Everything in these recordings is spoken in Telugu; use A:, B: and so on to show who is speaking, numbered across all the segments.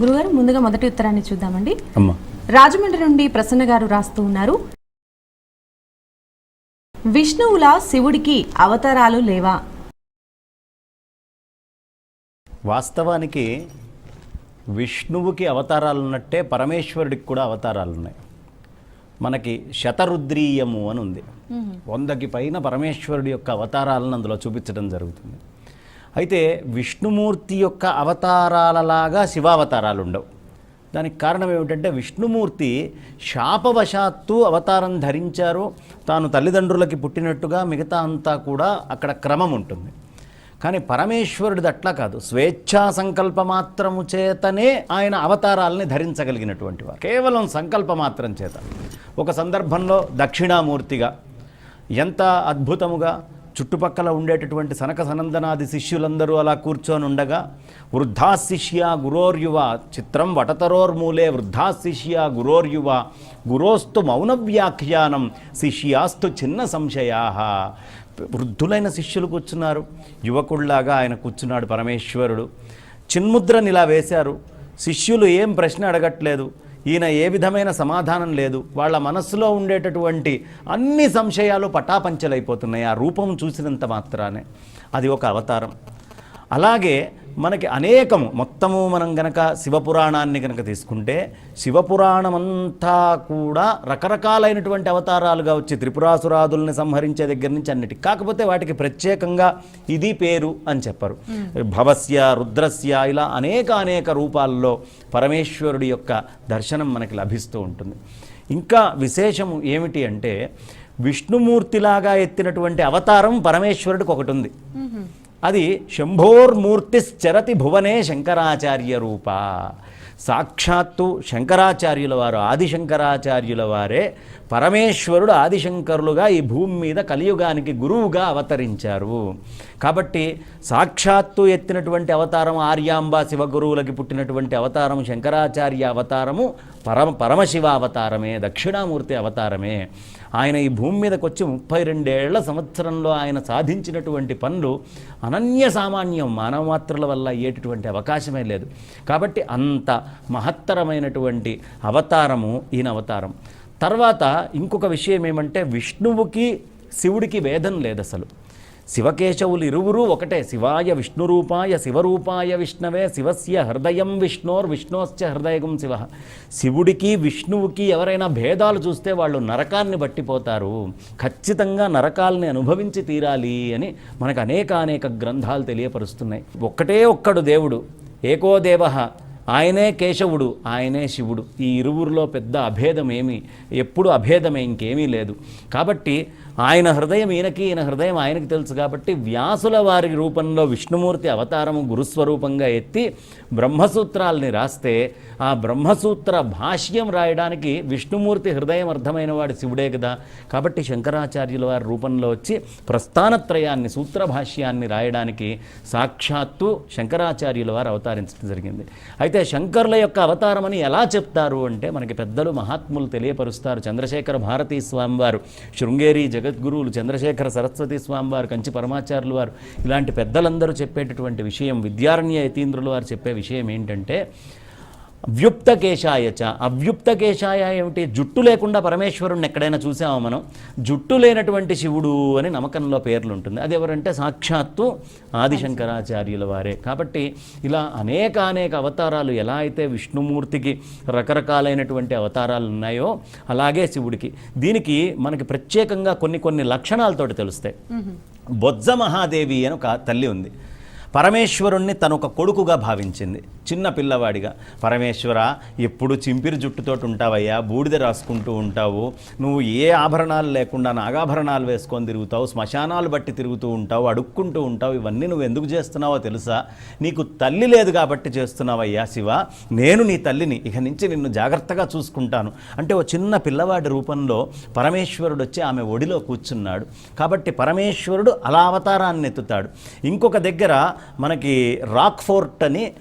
A: గురుగారు ముందుగా మొదటి ఉత్తరాన్ని చూద్దామండి. రాజమండ్రి నుండి ప్రసన్న గారు రాస్తూ ఉన్నారు. విష్ణువుల శివుడికి అవతారాలు లేవా?
B: వాస్తవానికి విష్ణువుకి అవతారాలు ఉన్నట్టే పరమేశ్వరుడికి కూడా అవతారాలు ఉన్నాయి మనకి శతరుద్రీయము అని ఉంది. వందకి పైన పరమేశ్వరుడి యొక్క అవతారాలను అందులో చూపించడం జరుగుతుంది. అయితే విష్ణుమూర్తి యొక్క అవతారాలలాగా శివావతారాలు ఉండవు దానికి కారణం ఏమిటంటే విష్ణుమూర్తి శాపవశాత్తు అవతారం ధరించారు. తాను తల్లిదండ్రులకి పుట్టినట్టుగా మిగతా అంతా కూడా అక్కడ క్రమం ఉంటుంది. కానీ పరమేశ్వరుడిది అట్లా కాదు. స్వేచ్ఛా సంకల్ప మాత్రము చేతనే ఆయన అవతారాలని ధరించగలిగినటువంటి వారు. కేవలం సంకల్ప మాత్రం చేత. ఒక సందర్భంలో దక్షిణామూర్తిగా ఎంత అద్భుతముగా చుట్టుపక్కల ఉండేటటువంటి సనక సనందనాది శిష్యులందరూ అలా కూర్చొని ఉండగా వృద్ధా శిష్య గురోర్యువ చిత్రం వటతరోర్మూలే వృద్ధా శిష్య గురోర్యువ గురోస్తు మౌన వ్యాఖ్యానం శిష్యాస్తు చిన్న సంశయా వృద్ధులైన శిష్యులు కూర్చున్నారు. యువకుల్లాగా ఆయన కూర్చున్నాడు పరమేశ్వరుడు. చిన్ముద్రని ఇలా వేశారు. శిష్యులు ఏం ప్రశ్న అడగట్లేదు. ఈయన ఏ విధమైన సమాధానం లేదు. వాళ్ళ మనస్సులో ఉండేటటువంటి అన్ని సంశయాలు పటాపంచలైపోతున్నాయి. ఆ రూపం చూసినంత మాత్రానే. అది ఒక అవతారం. అలాగే మనకి అనేకము. మొత్తము మనం గనక శివపురాణాన్ని గనక తీసుకుంటే శివపురాణమంతా కూడా రకరకాలైనటువంటి అవతారాలుగా వచ్చి త్రిపురాసురాదుల్ని సంహరించే దగ్గర నుంచి అన్నిటి కాకపోతే వాటికి ప్రత్యేకంగా ఇది పేరు అని చెప్పరు. భవస్య రుద్రస్య ఇలా అనేక అనేక రూపాల్లో పరమేశ్వరుడి యొక్క దర్శనం మనకి లభిస్తూ ఉంటుంది. ఇంకా విశేషము ఏమిటి అంటే విష్ణుమూర్తిలాగా ఎత్తినటువంటి అవతారం పరమేశ్వరుడికి ఒకటి ఉంది. అది శంభోర్మూర్తిశ్చరతి భువనే శంకరాచార్య రూప సాక్షాత్తు శంకరాచార్యుల వారు ఆదిశంకరాచార్యుల వారే పరమేశ్వరుడు ఆదిశంకరులుగా ఈ భూమి మీద కలియుగానికి గురువుగా అవతరించారు. కాబట్టి సాక్షాత్తు ఎత్తినటువంటి అవతారం ఆర్యాంబ శివగురువులకి పుట్టినటువంటి అవతారం శంకరాచార్య అవతారము పరమ పరమశివ అవతారమే దక్షిణామూర్తి అవతారమే. ఆయన ఈ భూమి మీదకి వచ్చి ముప్పై రెండేళ్ళ సంవత్సరంలో ఆయన సాధించినటువంటి పనులు అనన్య సామాన్యం మానవమాత్రుల వల్ల అయ్యేటటువంటి అవకాశమే లేదు. కాబట్టి అంత మహత్తరమైనటువంటి అవతారము ఈయన అవతారం. తర్వాత ఇంకొక విషయం ఏమంటే విష్ణువుకి శివుడికి వేదం లేదు అసలు శివకేశవులు ఇరువురు ఒకటే. శివాయ విష్ణురూపాయ శివరూపాయ విష్ణవే శివస్య హృదయం విష్ణోర్ విష్ణోశ్చ హృదయం శివ. శివుడికి విష్ణువుకి ఎవరైనా భేదాలు చూస్తే వాళ్ళు నరకాన్ని పట్టిపోతారు. ఖచ్చితంగా నరకాల్ని అనుభవించి తీరాలి అని మనకు అనేక అనేక గ్రంథాలు తెలియపరుస్తున్నాయి. ఒక్కటే ఒక్కడు దేవుడు. ఏకో దేవ ఆయనే కేశవుడు ఆయనే శివుడు. ఈ ఇరువురిలో పెద్ద అభేదం ఏమీ ఎప్పుడు అభేదమే ఇంకేమీ లేదు. కాబట్టి ఆయన హృదయం ఈయనకి ఈయన హృదయం ఆయనకి తెలుసు కాబట్టి వ్యాసుల వారి రూపంలో విష్ణుమూర్తి అవతారము గురుస్వరూపంగా ఎత్తి బ్రహ్మసూత్రాల్ని రాస్తే ఆ బ్రహ్మసూత్ర భాష్యం రాయడానికి విష్ణుమూర్తి హృదయం అర్థమైన వాడు శివుడే కదా. కాబట్టి శంకరాచార్యుల వారి రూపంలో వచ్చి ప్రస్థానత్రయాన్ని సూత్ర భాష్యాన్ని రాయడానికి సాక్షాత్తు శంకరాచార్యుల వారు అవతరించడం జరిగింది. అయితే శంకరుల యొక్క అవతారమని ఎలా చెప్తారు అంటే మనకి పెద్దలు మహాత్ములు తెలియపరుస్తారు. చంద్రశేఖర భారతీ స్వామివారు శృంగేరి జగద్గురువులు చంద్రశేఖర సరస్వతి స్వామి వారు కంచి పరమాచార్యులు వారు ఇలాంటి పెద్దలందరూ చెప్పేటటువంటి విషయం విద్యారణ్య యతీంద్రులు వారు చెప్పే విషయం ఏంటంటే వ్యుప్త కేశాయ చ. అవ్యుప్త కేశాయ ఏమిటి? జుట్టు లేకుండా పరమేశ్వరుణ్ణి ఎక్కడైనా చూసామా మనం? జుట్టు లేనటువంటి శివుడు అని నమ్మకంలో పేర్లు ఉంటుంది అది ఎవరంటే సాక్షాత్తు ఆదిశంకరాచార్యుల వారే. కాబట్టి ఇలా అనేక అనేక అవతారాలు ఎలా అయితే విష్ణుమూర్తికి రకరకాలైనటువంటి అవతారాలు ఉన్నాయో అలాగే శివుడికి. దీనికి మనకి ప్రత్యేకంగా కొన్ని కొన్ని లక్షణాలతోటి తెలుస్తాయి. బొజ్జ మహాదేవి అని ఒక తల్లి ఉంది. పరమేశ్వరుణ్ణి తను ఒక కొడుకుగా భావించింది. చిన్న పిల్లవాడిగా పరమేశ్వర ఎప్పుడు చింపిరి జుట్టుతోటి ఉంటావయ్యా? బూడిద రాసుకుంటూ ఉంటావు. నువ్వు ఏ ఆభరణాలు లేకుండా నాగాభరణాలు వేసుకొని తిరుగుతావు? శ్మశానాలు బట్టి తిరుగుతూ ఉంటావు. అడుక్కుంటూ ఉంటావు. ఇవన్నీ నువ్వు ఎందుకు చేస్తున్నావో తెలుసా? నీకు తల్లి లేదు కాబట్టి చేస్తున్నావయ్యా శివ. నేను నీ తల్లిని ఇక నుంచి నిన్ను జాగ్రత్తగా చూసుకుంటాను. అంటే ఓ చిన్న పిల్లవాడి రూపంలో పరమేశ్వరుడు వచ్చి ఆమె ఒడిలో కూర్చున్నాడు. కాబట్టి పరమేశ్వరుడు అలా అవతారాన్ని ఎత్తుతాడు. ఇంకొక దగ్గర మనకి రాక్ ఫోర్ట్ అని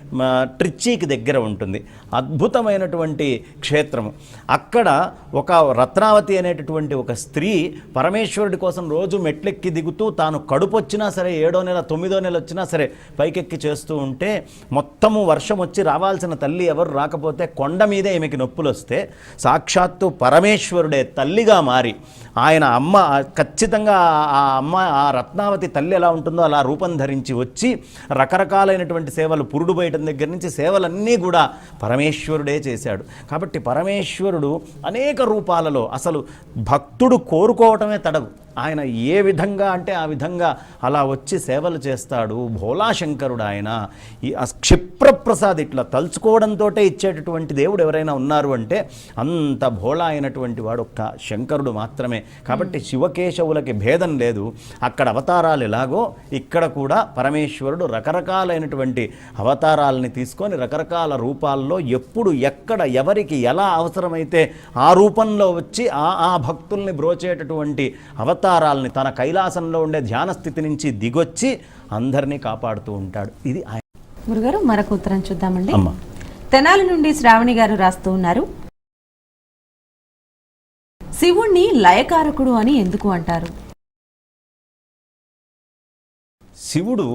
B: ట్రిచ్చీకి దగ్గర ఉంటుంది. అద్భుతమైనటువంటి క్షేత్రము. అక్కడ ఒక రత్నావతి అనేటటువంటి ఒక స్త్రీ పరమేశ్వరుడి కోసం రోజు మెట్లెక్కి దిగుతూ తాను కడుపు వచ్చినా సరే ఏడో నెల తొమ్మిదో నెల వచ్చినా సరే పైకెక్కి చేస్తూ ఉంటే మొత్తము వర్షం వచ్చి రావాల్సిన తల్లి ఎవరు రాకపోతే కొండ మీదే ఈమెకి నొప్పులు వస్తే సాక్షాత్తు పరమేశ్వరుడే తల్లిగా మారి ఆయన అమ్మ ఖచ్చితంగా ఆ అమ్మ ఆ రత్నావతి తల్లి ఎలా ఉంటుందో అలా రూపం ధరించి వచ్చి రకరకాలైనటువంటి సేవలు పురుడు బయట దగ్గర నుంచి సేవలన్నీ కూడా పరమేశ్వరుడే చేశాడు. కాబట్టి పరమేశ్వరుడు అనేక రూపాలలో అసలు భక్తుడు కోరుకోవటమే తడవు ఆయన ఏ విధంగా అంటే ఆ విధంగా అలా వచ్చి సేవలు చేస్తాడు భోలాశంకరుడు ఆయన. ఈ ఆ క్షిప్రప్రసాద్ ఇట్లా తలుచుకోవడంతో ఇచ్చేటటువంటి దేవుడు ఎవరైనా ఉన్నారు అంటే అంత భోళా అయినటువంటి వాడు ఒక్క శంకరుడు మాత్రమే. కాబట్టి శివకేశవులకి భేదం లేదు. అక్కడ అవతారాలు ఎలాగో ఇక్కడ కూడా పరమేశ్వరుడు రకరకాలైనటువంటి అవతారాలని తీసుకొని రకరకాల రూపాల్లో ఎప్పుడు ఎక్కడ ఎవరికి ఎలా అవసరమైతే ఆ రూపంలో వచ్చి ఆ ఆ భక్తుల్ని బ్రోచేటటువంటి అవతారాలని తన కైలాసంలో ఉండే ధ్యాన స్థితి నుంచి దిగొచ్చి అందరినీ కాపాడుతూ ఉంటాడు. ఇది ఆయన.
A: గురుగారు మరొక ఉత్తరం చూద్దామండి.
B: అమ్మ.
A: తెనాలి నుండి శ్రావణి గారు రాస్తూ ఉన్నారు. శివుణ్ణి లయకారకుడు అని ఎందుకు అంటారు?
B: శివుడు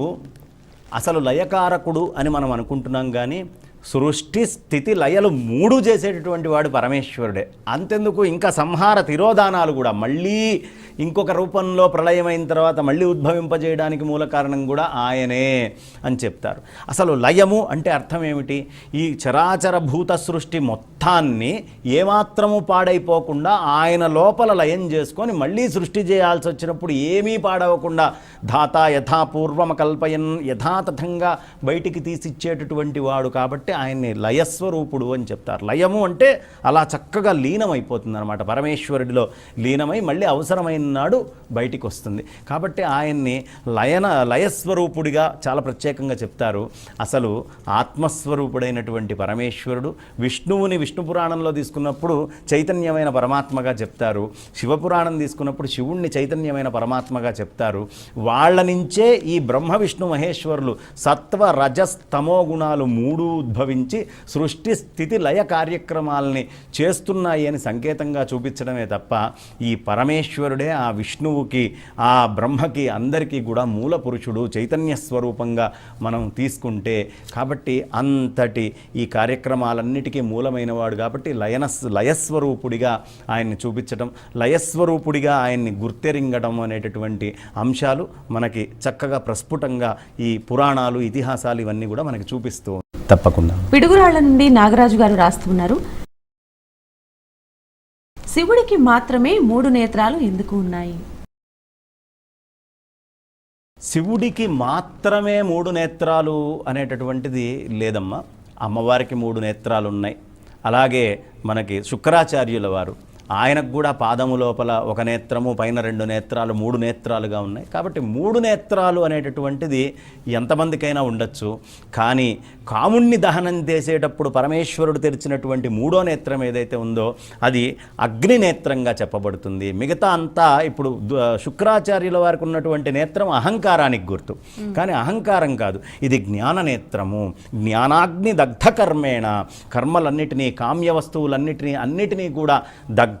B: అసలు లయకారకుడు అని మనం అనుకుంటున్నాం కానీ సృష్టి స్థితి లయలు మూడు చేసేటటువంటి వాడు పరమేశ్వరుడే. అంతెందుకు ఇంకా సంహార తిరోధానాలు కూడా మళ్ళీ ఇంకొక రూపంలో ప్రళయమైన తర్వాత మళ్ళీ ఉద్భవింపజేయడానికి మూల కారణం కూడా ఆయనే అని చెప్తారు. అసలు లయము అంటే అర్థం ఏమిటి? ఈ చరాచర భూత సృష్టి మొత్తాన్ని ఏమాత్రము పాడైపోకుండా ఆయన లోపల లయం చేసుకొని మళ్ళీ సృష్టి చేయాల్సి వచ్చినప్పుడు ఏమీ పాడవకుండా ధాత యథాపూర్వమ కల్పయన్ యథాతథంగా బయటికి తీసిచ్చేటటువంటి వాడు కాబట్టి ఆయన్ని లయస్వరూపుడు అని చెప్తారు. లయము అంటే అలా చక్కగా లీనమైపోతుంది అనమాట పరమేశ్వరుడిలో లీనమై మళ్ళీ అవసరమైన నాడు బయటికి వస్తుంది కాబట్టి ఆయన్ని లయన లయస్వరూపుడిగా చాలా ప్రత్యేకంగా చెప్తారు. అసలు ఆత్మస్వరూపుడైనటువంటి పరమేశ్వరుడు విష్ణువుని విష్ణు పురాణంలో తీసుకున్నప్పుడు చైతన్యమైన పరమాత్మగా చెప్తారు. శివపురాణం తీసుకున్నప్పుడు శివుణ్ణి చైతన్యమైన పరమాత్మగా చెప్తారు. వాళ్ళ నుంచే ఈ బ్రహ్మ విష్ణు మహేశ్వరులు సత్వ రజస్తమో గుణాలు మూడు ఉద్భవించి సృష్టి స్థితి లయ కార్యక్రమాలని చేస్తున్నాయి అని సంకేతంగా చూపించడమే తప్ప ఈ పరమేశ్వరుడే ఆ విష్ణువుకి ఆ బ్రహ్మకి అందరికీ కూడా మూల పురుషుడు చైతన్య స్వరూపంగా మనం తీసుకుంటే కాబట్టి అంతటి ఈ కార్యక్రమాలన్నిటికీ మూలమైనవాడు కాబట్టి లయన లయస్వరూపుడిగా ఆయన్ని చూపించడం లయస్వరూపుడిగా ఆయన్ని గుర్తెరింగడం అనేటటువంటి అంశాలు మనకి చక్కగా ప్రస్ఫుటంగా ఈ పురాణాలు ఇతిహాసాలు ఇవన్నీ కూడా మనకి చూపిస్తూ తప్పకుండా.
A: పిడుగురాళ్ళ నుండి నాగరాజు గారు రాస్తున్నారు. శివుడికి మాత్రమే మూడు నేత్రాలు ఎందుకు ఉన్నాయి?
B: శివుడికి మాత్రమే మూడు నేత్రాలు అనేటటువంటిది లేదమ్మా. అమ్మవారికి మూడు నేత్రాలు ఉన్నాయి అలాగే మనకి శుక్రాచార్యుల వారు ఆయనకు కూడా పాదము లోపల ఒక నేత్రము పైన రెండు నేత్రాలు మూడు నేత్రాలుగా ఉన్నాయి. కాబట్టి మూడు నేత్రాలు అనేటటువంటిది ఎంతమందికైనా ఉండొచ్చు. కానీ కాముణ్ణి దహనం చేసేటప్పుడు పరమేశ్వరుడు తెరిచినటువంటి మూడో నేత్రం ఏదైతే ఉందో అది అగ్ని నేత్రంగా చెప్పబడుతుంది. మిగతా అంతా ఇప్పుడు శుక్రాచార్యుల వారికి ఉన్నటువంటి నేత్రం అహంకారానికి గుర్తు. కానీ అహంకారం కాదు. ఇది జ్ఞాన నేత్రము. జ్ఞానాగ్ని దగ్ధకర్మేణ. కర్మలన్నిటినీ కామ్య వస్తువులన్నిటినీ అన్నిటినీ కూడా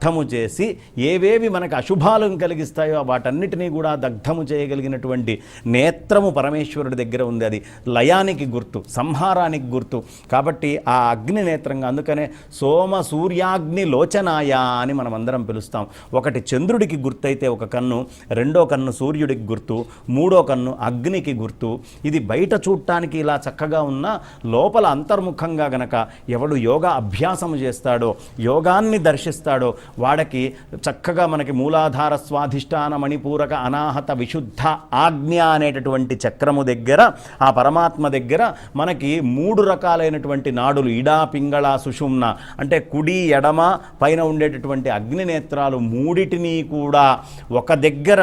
B: దగ్ధము చేసి ఏవేవి మనకు అశుభాలను కలిగిస్తాయో వాటన్నిటినీ కూడా దగ్ధము చేయగలిగినటువంటి నేత్రము పరమేశ్వరుడి దగ్గర ఉంది. అది లయానికి గుర్తు సంహారానికి గుర్తు. కాబట్టి ఆ అగ్ని నేత్రంగా అందుకనే సోమ సూర్యాగ్ని లోచనాయ అని మనం అందరం పిలుస్తాం. ఒకటి చంద్రుడికి గుర్తయితే ఒక కన్ను రెండో కన్ను సూర్యుడికి గుర్తు మూడో కన్ను అగ్నికి గుర్తు. ఇది బయట చూడటానికి ఇలా చక్కగా ఉన్న లోపల అంతర్ముఖంగా గనక ఎవడు యోగా అభ్యాసము చేస్తాడో యోగాన్ని దర్శిస్తాడో వాడకి చక్కగా మనకి మూలాధార స్వాధిష్టాన మణిపూరక అనాహత విశుద్ధ ఆజ్ఞ అనేటటువంటి చక్రము దగ్గర ఆ పరమాత్మ దగ్గర మనకి మూడు రకాలైనటువంటి నాడులు ఇడా పింగళ సుషుమ్న అంటే కుడి ఎడమ పైన ఉండేటటువంటి అగ్ని నేత్రాలు మూడిటిని కూడా ఒక దగ్గర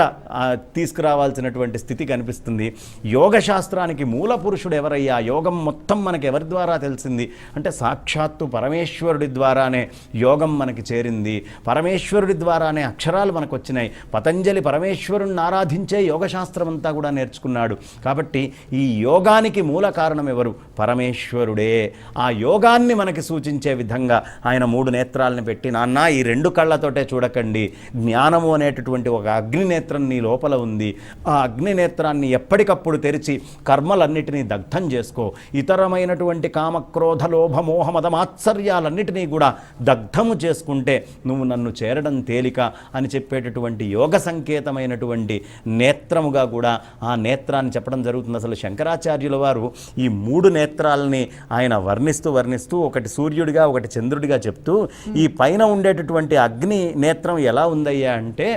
B: తీసుకురావాల్సినటువంటి స్థితి కనిపిస్తుంది. యోగ శాస్త్రానికి మూల పురుషుడు ఎవరయ్యా? యోగం మొత్తం మనకి ఎవరి ద్వారా తెలిసింది? అంటే సాక్షాత్తు పరమేశ్వరుడి ద్వారానే యోగం మనకి చేరింది. పరమేశ్వరుడి ద్వారానే అక్షరాలు మనకు వచ్చినాయి పతంజలి పరమేశ్వరుణ్ణి ఆరాధించే యోగశాస్త్రం అంతా కూడా నేర్చుకున్నాడు. కాబట్టి ఈ యోగానికి మూల కారణం ఎవరు పరమేశ్వరుడే. ఆ యోగాన్ని మనకి సూచించే విధంగా ఆయన మూడు నేత్రాలను పెట్టి నాన్న ఈ రెండు కళ్ళతోటే చూడకండి. జ్ఞానము అనేటటువంటి ఒక అగ్నినేత్రం నీ లోపల ఉంది. ఆ అగ్నినేత్రాన్ని ఎప్పటికప్పుడు తెరిచి కర్మలన్నిటినీ దగ్ధం చేసుకో. ఇతరమైనటువంటి కామక్రోధ లోభ మోహ మదమాత్సర్యాలన్నిటినీ కూడా దగ్ధము చేసుకుంటే నువ్వు నన్ను చేరడం తేలిక అని చెప్పేటటువంటి యోగ సంకేతమైనటువంటి నేత్రముగా కూడా ఆ నేత్రాన్ని చెప్పడం జరుగుతుంది. అసలు శంకరాచార్యుల వారు ఈ మూడు నేత్రాలని ఆయన వర్ణిస్తూ వర్ణిస్తూ ఒకటి సూర్యుడిగా ఒకటి చంద్రుడిగా చెప్తూ ఈ పైన ఉండేటటువంటి అగ్ని నేత్రం ఎలా ఉందయ్యా అంటే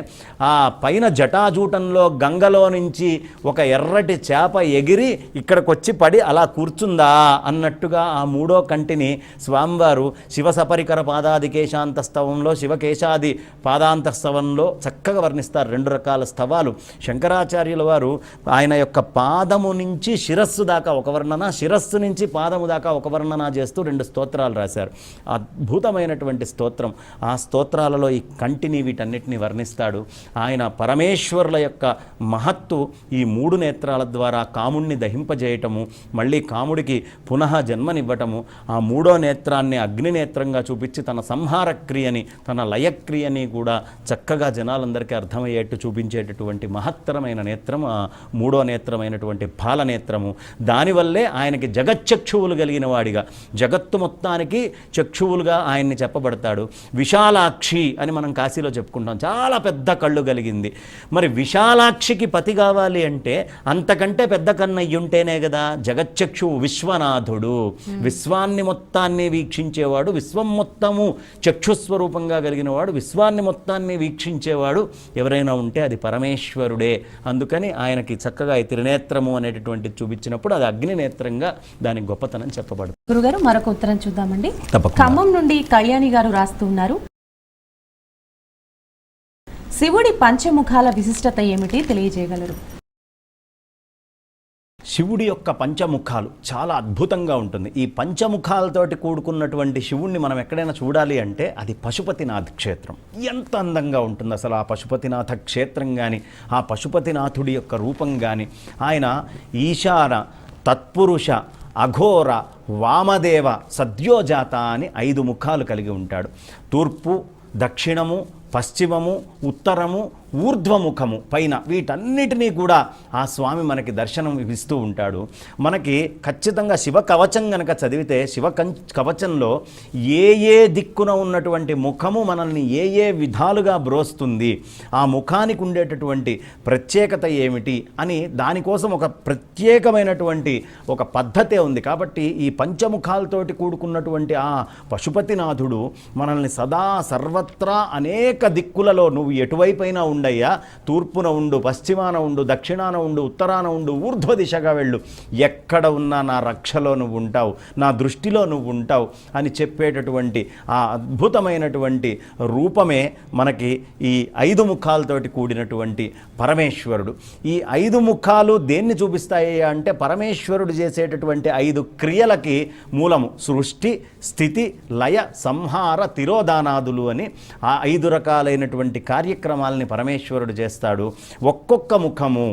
B: ఆ పైన జటాజూటంలో గంగలో నుంచి ఒక ఎర్రటి చేప ఎగిరి ఇక్కడికి వచ్చి పడి అలా కూర్చుందా అన్నట్టుగా ఆ మూడో కంటిని స్వామివారు శివ సపరికర పాదాదికేశాంత స్తవంలో శివకేశాది పాదాంతస్తవంలో చక్కగా వర్ణిస్తారు రెండు రకాల స్తవాలు. శంకరాచార్యుల వారు ఆయన యొక్క పాదము నుంచి శిరస్సు దాకా ఒక వర్ణన శిరస్సు నుంచి పాదము దాకా ఒక వర్ణన చేస్తూ రెండు స్తోత్రాలు రాశారు. అద్భుతమైనటువంటి స్తోత్రం. ఆ స్తోత్రాలలో ఈ కంటిని వీటన్నిటిని వర్ణిస్తాడు. ఆయన పరమేశ్వరుల యొక్క మహత్తు ఈ మూడు నేత్రాల ద్వారా కాముణ్ణి దహింపజేయటము మళ్ళీ కాముడికి పునః జన్మనివ్వటము ఆ మూడో నేత్రాన్ని అగ్ని నేత్రంగా చూపించి తన సంహార క్రియని తన లయక్రియని కూడా చక్కగా జనాలందరికీ అర్థమయ్యేట్టు చూపించేటటువంటి మహత్తరమైన నేత్రం మూడో నేత్రమైనటువంటి బాలనేత్రము దానివల్లే ఆయనకి జగచ్చక్షువులు కలిగిన వాడిగా జగత్తు మొత్తానికి చక్షువులుగా ఆయన్ని చెప్పబడతాడు. విశాలాక్షి అని మనం కాశీలో చెప్పుకుంటాం. చాలా పెద్ద కళ్ళు కలిగింది. మరి విశాలాక్షికి పతి కావాలి అంటే అంతకంటే పెద్ద కన్నయ్య ఉంటేనే కదా జగచ్చక్షువు విశ్వనాథుడు. విశ్వాన్ని మొత్తాన్ని వీక్షించేవాడు విశ్వం మొత్తము చక్షుస్వరూపంగా కలిగిన వాడు విశ్వాన్ని మొత్తాన్ని వీక్షించేవాడు ఎవరైనా ఉంటే అది పరమేశ్వరుడే. అందుకని ఆయనకి చక్కగా ఈ త్రినేత్రము అనేటటువంటిది చూపించినప్పుడు అది అగ్ని నేత్రంగా దాని గొప్పతనం చెప్పబడుతుంది.
A: గురుగారు మరొక ఉత్తరం చూద్దామండి. ఖమ్మం నుండి కళ్యాణి గారు రాస్తున్నారు శివుడి పంచముఖాల విశిష్టత ఏమిటి తెలియజేయగలరు?
B: శివుడి యొక్క పంచముఖాలు చాలా అద్భుతంగా ఉంటుంది. ఈ పంచముఖాలతోటి కూడుకున్నటువంటి శివుణ్ణి మనం ఎక్కడైనా చూడాలి అంటే అది పశుపతినాథ్ క్షేత్రం. ఎంత అందంగా ఉంటుంది అసలు ఆ పశుపతినాథ క్షేత్రం కానీ ఆ పశుపతినాథుడి యొక్క రూపం కానీ ఆయన ఈశాన తత్పురుష అఘోర వామదేవ సద్యోజాత అని ఐదు ముఖాలు కలిగి ఉంటాడు. తూర్పు దక్షిణము పశ్చిమము ఉత్తరము ఊర్ధ్వముఖము పైన వీటన్నిటినీ కూడా ఆ స్వామి మనకి దర్శనం ఇస్తూ ఉంటాడు. మనకి ఖచ్చితంగా శివ కవచం గనక చదివితే శివ కం- కవచంలో ఏ ఏ దిక్కున ఉన్నటువంటి ముఖము మనల్ని ఏ ఏ విధాలుగా బ్రోస్తుంది ఆ ముఖానికి ఉండేటటువంటి ప్రత్యేకత ఏమిటి అని దానికోసం ఒక ప్రత్యేకమైనటువంటి ఒక పద్ధతే ఉంది. కాబట్టి ఈ పంచముఖాలతోటి కూడుకున్నటువంటి ఆ పశుపతినాథుడు మనల్ని సదా సర్వత్రా అనేక దిక్కులలో నువ్వు ఎటువైపైనా ఉండయ్యా తూర్పున ఉండు పశ్చిమాన ఉండు దక్షిణాన ఉండు ఉత్తరాన ఉండు ఊర్ధ్వ దిశగా వెళ్ళు. ఎక్కడ ఉన్నా నా రక్షలో నువ్వు ఉంటావు నా దృష్టిలో నువ్వు ఉంటావు అని చెప్పేటటువంటి ఆ అద్భుతమైనటువంటి రూపమే మనకి ఈ ఐదు ముఖాలతోటి కూడినటువంటి పరమేశ్వరుడు. ఈ ఐదు ముఖాలు దేన్ని చూపిస్తాయి అంటే పరమేశ్వరుడు చేసేటటువంటి ఐదు క్రియలకి మూలము సృష్టి స్థితి లయ సంహార తిరోధానాదులు అని ఆ ఐదు రకాలైనటువంటి కార్యక్రమాలని పరమేశ్వరుడు చేస్తాడు. ఒక్కొక్క ముఖము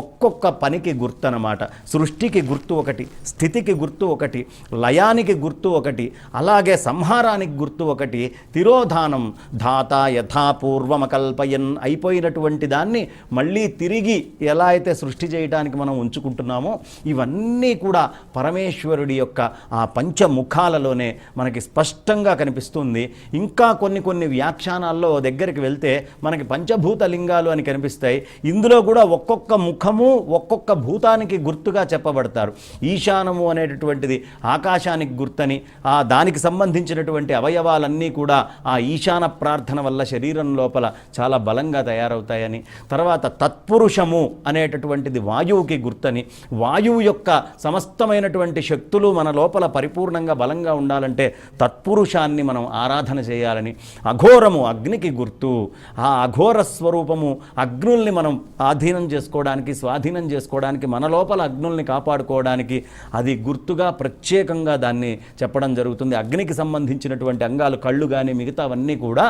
B: ఒక్కొక్క పనికి గుర్తు అనమాట సృష్టికి గుర్తు ఒకటి స్థితికి గుర్తు ఒకటి లయానికి గుర్తు ఒకటి అలాగే సంహారానికి గుర్తు ఒకటి తిరోధానం ధాత యథాపూర్వమకల్పయన్ అయిపోయినటువంటి దాన్ని మళ్ళీ తిరిగి ఎలా అయితే సృష్టి చేయడానికి మనం ఉంచుకుంటున్నామో ఇవన్నీ కూడా పరమేశ్వరుడి యొక్క ఆ పంచముఖాలలోనే మనకి స్పష్టంగా కనిపిస్తుంది. ఇంకా కొన్ని కొన్ని వ్యాఖ్యానాల్లో దగ్గరికి వెళ్తే మనకి పంచభూత లింగాలు అని కనిపిస్తాయి. ఇందులో కూడా ఒక్కొక్క ముఖము ఒక్కొక్క భూతానికి గుర్తుగా చెప్పబడతారు. ఈశానము అనేటటువంటిది ఆకాశానికి గుర్తని ఆ దానికి సంబంధించినటువంటి అవయవాలన్నీ కూడా ఆ ఈశాన ప్రార్థన వల్ల శరీరం లోపల చాలా బలంగా తయారవుతాయని తర్వాత తత్పురుషము అనేటటువంటిది వాయువుకి గుర్తని వాయువు యొక్క సమస్తమైనటువంటి శక్తులు మన లోపల పరిపూర్ణంగా బలంగా ఉండాలంటే తత్పురుషాన్ని మనం ఆరాధన చేయాలని అఘోరము అగ్నికి గుర్తు. ఆ అఘోర స్వరూపము అగ్నుల్ని మనం ఆధీనం చేసుకోవడానికి స్వాధీనం చేసుకోవడానికి మన లోపల అగ్నుల్ని కాపాడుకోవడానికి అది గుర్తుగా ప్రత్యేకంగా దాన్ని చెప్పడం జరుగుతుంది. అగ్నికి సంబంధించినటువంటి అంగాలు కళ్ళు కానీ మిగతావన్నీ కూడా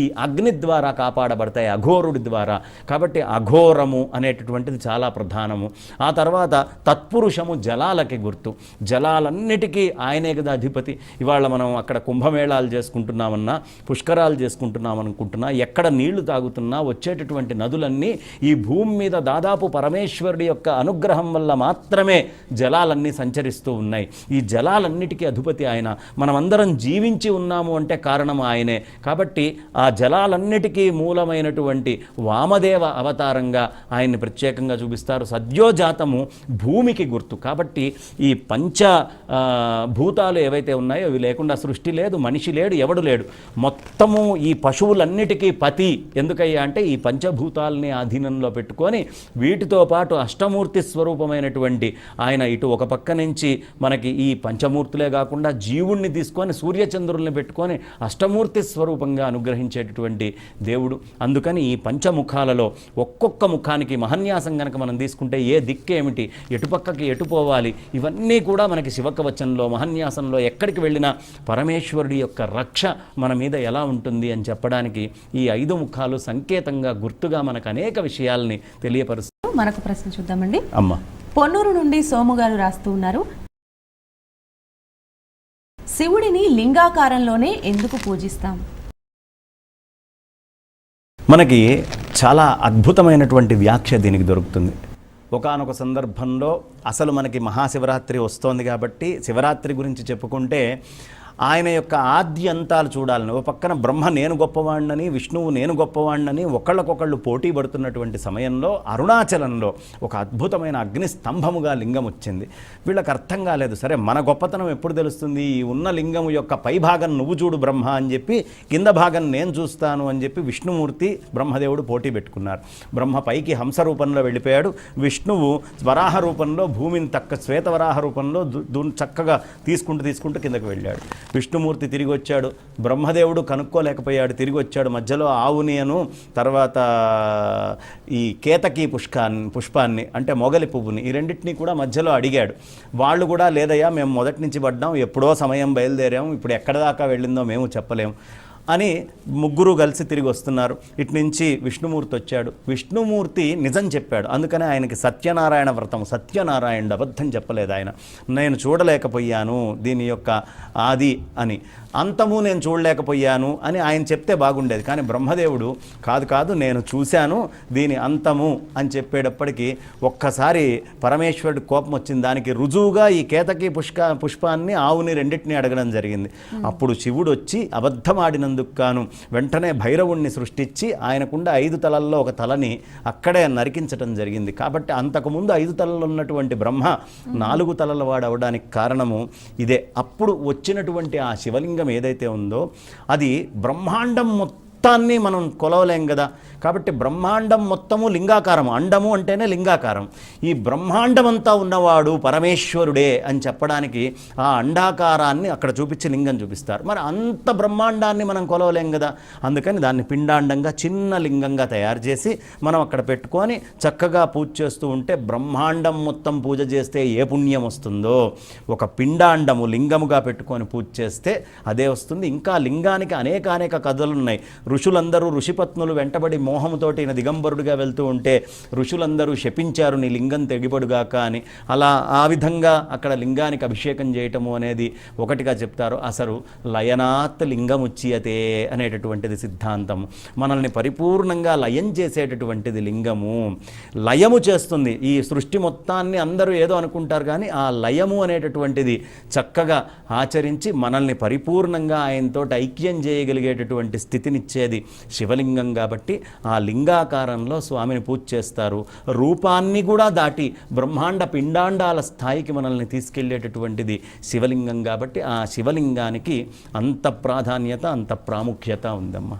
B: ఈ అగ్ని ద్వారా కాపాడబడతాయి అఘోరుడి ద్వారా. కాబట్టి అఘోరము అనేటటువంటిది చాలా ప్రధానము. ఆ తర్వాత తత్పురుషము జలాలకి గుర్తు. జలాలన్నిటికీ ఆయనే కదా అధిపతి. ఇవాళ మనం అక్కడ కుంభమేళాలు చేసుకుంటున్నామన్నా పుష్కరాలు చేసుకుంటున్నామనుకుంటున్నా ఎక్కడ నీళ్ళు తాగుతున్నా వచ్చేటటువంటి నదులన్నీ ఈ భూమి మీద దాదాపు పరమేశ్వరుడి యొక్క అనుగ్రహం వల్ల మాత్రమే జలాలన్నీ సంచరిస్తూ ఉన్నాయి. ఈ జలాలన్నిటికీ అధిపతి ఆయన. మనమందరం జీవించి ఉన్నాము అంటే కారణం ఆయనే. కాబట్టి ఆ జలాలన్నిటికీ మూలమైనటువంటి వామదేవ అవతారంగా ఆయన్ని ప్రత్యేకంగా చూపిస్తారు. సద్యోజాతము భూమికి గుర్తు. కాబట్టి ఈ పంచ భూతాలు ఏవైతే ఉన్నాయో అవి లేకుండా సృష్టి లేదు మనిషి లేడు ఎవడు లేడు. మొత్తము ఈ పశువులన్నిటికీ పతి. ఎందుకయ్యా అంటే ఈ పంచభూతాలని ఆధీనంలో పెట్టుకొని వీటితో పాటు అష్టమూర్తి స్వరూపమైనటువంటి ఆయన ఇటు ఒక పక్క నుంచి మనకి ఈ పంచమూర్తులే కాకుండా జీవుణ్ణి తీసుకొని సూర్యచంద్రుల్ని పెట్టుకొని అష్టమూర్తి స్వరూపంగా అనుగ్రహించేటటువంటి దేవుడు. అందుకని ఈ పంచముఖాలలో ఒక్కొక్క ముఖానికి మహన్యాసం కనుక మనం తీసుకుంటే ఏ దిక్కేమిటి ఎటుపక్కకి ఎటు పోవాలి ఇవన్నీ కూడా మనకి శివకవచంలో మహన్యాసంలో ఎక్కడికి వెళ్ళినా పరమేశ్వరుడి యొక్క రక్ష మన మీద ఎలా ఉంటుంది అని చెప్పడానికి ఈ ఐదు ముఖాలు సంకేతం సంకేతంగా గుర్తుగా మనకు అనేక విషయాల్ని తెలియపరుస్తాయి
A: మరొక ప్రశ్న చూద్దామండి.
B: అమ్మ.
A: పొన్నూరు నుండి సోము గారు రాస్తూ ఉన్నారు. శివుడిని లింగాకారంలోనే ఎందుకు పూజిస్తాం?
B: మనకి చాలా అద్భుతమైనటువంటి వ్యాఖ్య దీనికి దొరుకుతుంది. ఒకానొక సందర్భంలో అసలు మనకి మహాశివరాత్రి వస్తోంది కాబట్టి శివరాత్రి గురించి చెప్పుకుంటే ఆయన యొక్క ఆద్య అంతాలు చూడాలని ఓ పక్కన బ్రహ్మ నేను గొప్పవాణ్ణని విష్ణువు నేను గొప్పవాణ్ణని ఒకళ్ళకొకళ్ళు పోటీ పడుతున్నటువంటి సమయంలో అరుణాచలంలో ఒక అద్భుతమైన అగ్ని స్తంభముగా లింగం వచ్చింది. వీళ్ళకి అర్థం కాలేదు సరే మన గొప్పతనం ఎప్పుడు తెలుస్తుంది? ఈ ఉన్న లింగం యొక్క పై భాగం నువ్వు చూడు బ్రహ్మ అని చెప్పి కింద భాగం నేను చూస్తాను అని చెప్పి విష్ణుమూర్తి బ్రహ్మదేవుడు పోటీ పెట్టుకున్నారు. బ్రహ్మ పైకి హంస రూపంలో వెళ్ళిపోయాడు. విష్ణువు వరాహ రూపంలో భూమిని తక్క శ్వేతవరాహ రూపంలో దు- దు తీసుకుంటూ తీసుకుంటూ కిందకు వెళ్ళాడు. విష్ణుమూర్తి తిరిగి వచ్చాడు బ్రహ్మదేవుడు కనుక్కోలేకపోయాడు. తిరిగి వచ్చాడు మధ్యలో ఆవుని అను తర్వాత ఈ కేతకి పుష్కాన్ని పుష్పాన్ని అంటే మొగలి పువ్వుని ఈ రెండింటినీ కూడా మధ్యలో అడిగాడు. వాళ్ళు కూడా లేదయ్యా మేము మొదటి నుంచి పడ్డాం. ఎప్పుడో సమయం బయలుదేరాము ఇప్పుడు ఎక్కడ దాకా వెళ్ళిందో మేము చెప్పలేము అని ముగ్గురు కలిసి తిరిగి వస్తున్నారు. ఇటు నుంచి విష్ణుమూర్తి వచ్చాడు. విష్ణుమూర్తి నిజం చెప్పాడు. అందుకనే ఆయనకి సత్యనారాయణ వ్రతం సత్యనారాయణుడు అబద్ధం చెప్పలేదు ఆయన. నేను చూడలేకపోయాను దీని యొక్క ఆది అని. అంతము నేను చూడలేకపోయాను అని ఆయన చెప్తే బాగుండేది. కానీ బ్రహ్మదేవుడు కాదు కాదు నేను చూశాను దీని అంతము అని చెప్పేటప్పటికి ఒక్కసారి పరమేశ్వరుడి కోపం వచ్చింది. దానికి రుజువుగా ఈ కేతకి పుష్క పుష్పాన్ని ఆవుని రెండింటిని అడగడం జరిగింది. అప్పుడు శివుడు వచ్చి అబద్ధమాడినందుకు గాను వెంటనే భైరవుణ్ణి సృష్టించి ఆయనకుండా ఐదు తలల్లో ఒక తలని అక్కడే నరికించటం జరిగింది. కాబట్టి అంతకుముందు ఐదు తలలు ఉన్నటువంటి బ్రహ్మ నాలుగు తలల వాడు అవడానికి కారణము ఇదే. అప్పుడు వచ్చినటువంటి ఆ శివలింగం ఏదైతే ఉందో అది బ్రహ్మాండం మొత్తాన్ని మనం కొలవలేం కదా. కాబట్టి బ్రహ్మాండం మొత్తము లింగాకారం అండము అంటేనే లింగాకారం. ఈ బ్రహ్మాండం అంతా ఉన్నవాడు పరమేశ్వరుడే అని చెప్పడానికి ఆ అండాకారాన్ని అక్కడ చూపించి లింగం చూపిస్తారు. మరి అంత బ్రహ్మాండాన్ని మనం కొలవలేం కదా. అందుకని దాన్ని పిండాండంగా చిన్న లింగంగా తయారు చేసి మనం అక్కడ పెట్టుకొని చక్కగా పూజ చేస్తూ ఉంటే బ్రహ్మాండం మొత్తం పూజ చేస్తే ఏ పుణ్యం వస్తుందో. ఒక పిండాండము లింగముగా పెట్టుకొని పూజ చేస్తే అదే వస్తుంది. ఇంకా లింగానికి అనేక అనేక కథలు ఉన్నాయి ఋషులందరూ ఋషిపత్నులు వెంటబడి మోహముతోటి ఈయన దిగంబరుడిగా వెళ్తూ ఉంటే ఋషులందరూ శపించారు నీ లింగం తెగిపడుగాక అని. అలా ఆ విధంగా అక్కడ లింగానికి అభిషేకం చేయటము అనేది ఒకటిగా చెప్తారు. అసలు లయనాత్ లింగముచ్యతే అనేటటువంటిది సిద్ధాంతం. మనల్ని పరిపూర్ణంగా లయం చేసేటటువంటిది లింగము. లయము చేస్తుంది. ఈ సృష్టి మొత్తాన్ని అందరూ ఏదో అనుకుంటారు కానీ ఆ లయము అనేటటువంటిది చక్కగా ఆచరించి మనల్ని పరిపూర్ణంగా ఆయనతో ఐక్యం చేయగలిగేటటువంటి స్థితినిచ్చేది శివలింగం కాబట్టి ఆ లింగాకారంలో స్వామిని పూజ చేస్తారు. రూపాన్ని కూడా దాటి బ్రహ్మాండ పిండాండాల స్థాయికి మనల్ని తీసుకెళ్ళేటటువంటిది శివలింగం కాబట్టి ఆ శివలింగానికి అంత ప్రాధాన్యత అంత ప్రాముఖ్యత ఉందమ్మా.